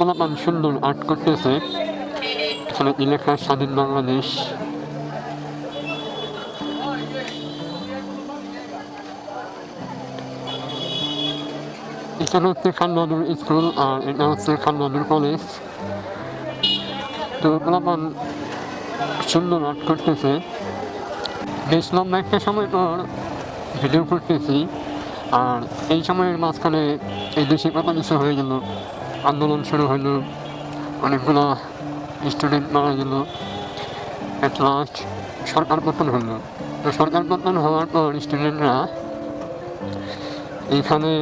পোলাপান সুন্দর আর্ট করতেছে। এখানে স্বাধীন বাংলাদেশ। এখানে হচ্ছে খানবাদুর স্কুল আর এটা হচ্ছে খানবাদুর কলেজ। তো পোলাপান সুন্দর আর্ট করতেছে। বেশ লম্বা একটা সময় পর ভিডিও করতেছি। আর এই সময়ের মাঝখানে এই দেশে কত কিছু হয়ে গেল? আন্দোলন শুরু হলো। অনেকগুলো স্টুডেন্ট মারা গেল। অ্যাট লাস্ট সরকার পতন হলো। তো সরকার পতন হওয়ার পর স্টুডেন্টরা এইখানে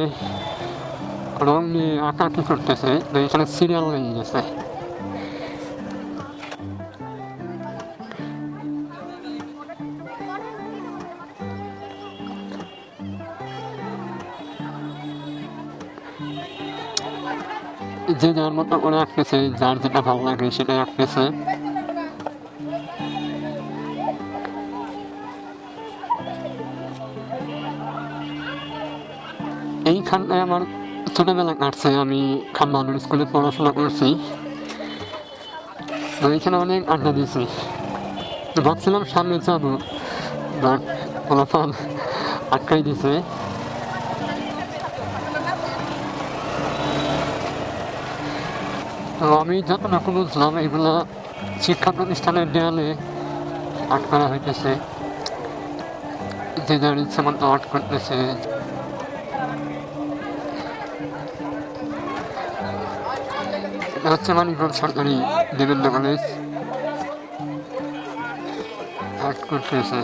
রং নিয়ে আঁকা আঁকাআঁকি করতেছে। তো এখানে সিরিয়াল লেগে গেছে। যে যার মতো করে আঁকতেছে, যার যেটা ভালো লাগে সেটাই আঁকতেছে। এইখানটায় আমার ছোটবেলা কাটছে, আমি খাম্বানুর স্কুলে পড়াশোনা করছি। তো এখানে অনেক আড্ডা দিয়েছি। ভাবছিলাম সামনে যাব বাট ফলাফল আটকাই দিছে আমি যতটুকু বুঝলাম এগুলো শিক্ষা প্রতিষ্ঠানের দেয়ালে আর্ট করা হইতেছে। যে যার ইচ্ছে মতো আর্ট করতেছে। হচ্ছে মানিকগঞ্জ সরকারি দেবেন্দ্র কলেজ। আর্ট করতেছে।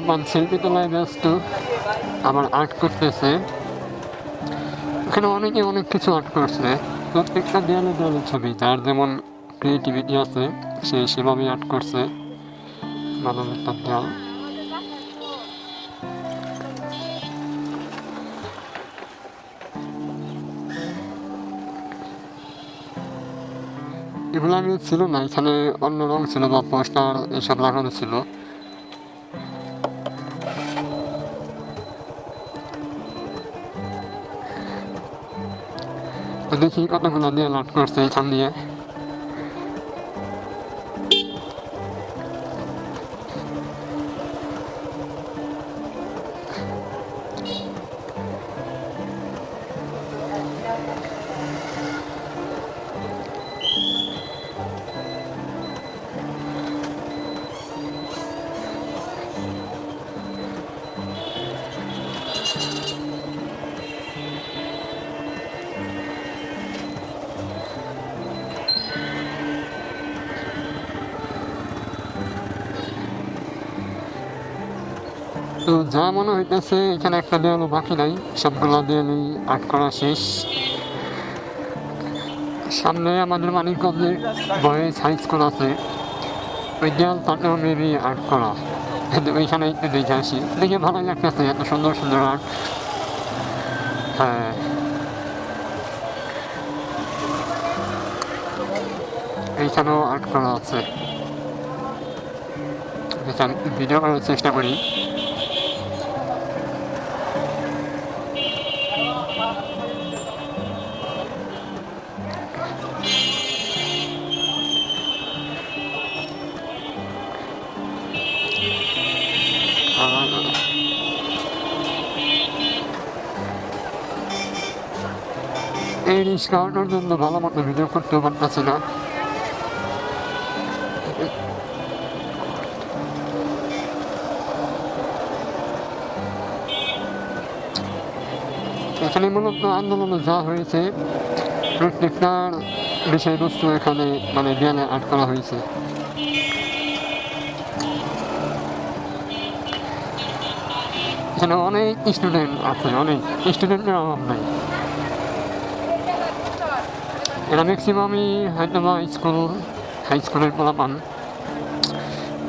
পান শিল্পী তোলায় ব্যস্ত। আবার আর্ট করতেছে। এখানে অনেকে অনেক কিছু আর্ট করছে। প্রত্যেকটা দেয়ালে দেয়ালে ছবি। যার যেমন ক্রিয়েটিভিটি আছে, সে সেভাবেই আর্ট করছে। মানবতার দেয়াল। এগুলো আমি ছিল না। এখানে অন্য রং ছিল বা পোস্টার এসব লাগানো ছিল। দেখি কতগুলো দিয়ে লোড করছে এখান দিয়ে? তো যা মনে হইতেছে, এখানে একটা দেওয়ালও বাকি নাই। সবগুলো দেওয়ালই আর্ট করা শেষ। সামনে আমাদের মানিকগঞ্জের বয়েজ হাই স্কুল আছে। ওই দেওয়াল তাতেও মেবি আর্ট করা। কিন্তু ওইখানে একটু দেখে আসি। দেখে ভালোই লাগতেছে, এত সুন্দর সুন্দর আর্ট হ্যাঁ। এইখানেও আর্ট করা আছে। এখানে ভিডিও করার চেষ্টা করি। এই রিস্কাউন্টের জন্য ভালো মতো ভিডিও করতে পারতেছি না। এখানে মূলত আন্দোলনে যা হয়েছে, প্রত্যেকটার বিষয়বস্তু এখানে মানে দেয়ালে আট করা হয়েছে। এখানে অনেক স্টুডেন্ট আছে, অনেক স্টুডেন্টের অভাব নাই। এরা ম্যাক্সিমামই হয়তো বা স্কুল হাই স্কুলের পোলাপান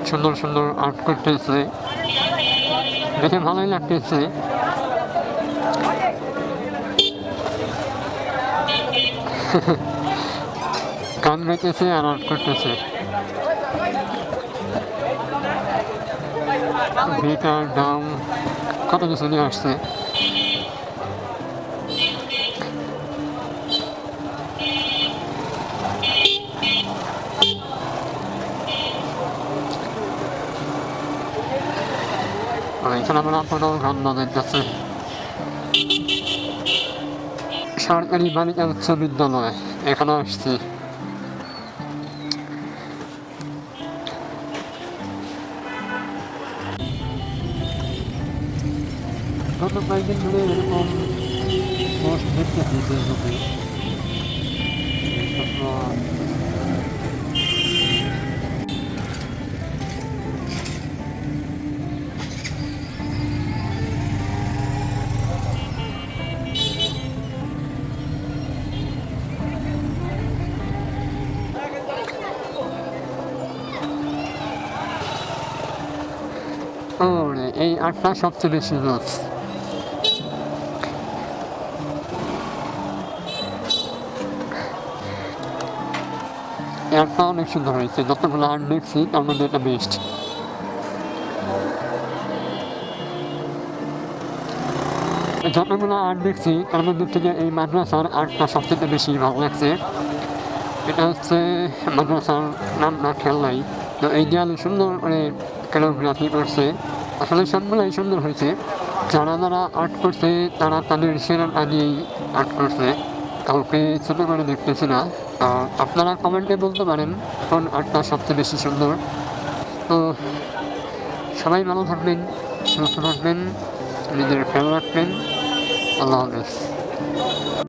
সুন্দর সুন্দর আর্ট করতেছে। দেখে ভালোই লাগতেছে। গান গাইতেছে আর আর্ট করতেছে। ভিটার দাম কত কিছু নিয়ে আসছে। আর এখানে আমরা কোনো রান্না দেখতেছি সরকারি বালিকা উচ্চ বিদ্যালয় এখানে আসছি গত কয়েকদিন ধরে এরকম পোস্ট দেখতেছি ফেসবুকে ওরে এই আটটা সবচেয়ে বেশি রোজ একটা অনেক সুন্দর হয়েছে, যতগুলো আর্ট দেখছি তার মধ্যে এটা বেস্ট যতগুলো আর্ট দেখছি তার মধ্যে থেকে এই মাদ্রাসার আর্টটা সবচেয়ে বেশি ভালো লাগছে। এটা হচ্ছে মাদ্রাসার নাম না খেয়াল তো এই দেয়ালে সুন্দর করে ক্যালোগ্রাফি করছে? আসলে সুন্দর হয়েছে। যারা যারা আর্ট করছে, তারা তাদের সেরাটা দিয়েই আর্ট করছে। কাউকে ছোটো করে দেখতেছি না। আপনারা কমেন্টে বলতে পারেন, কোন আর্টটা সবচেয়ে বেশি সুন্দর? তো, সবাই ভালো থাকবেন, সুস্থ থাকবেন, নিজের খেয়াল রাখবেন। আল্লাহ হাফেজ।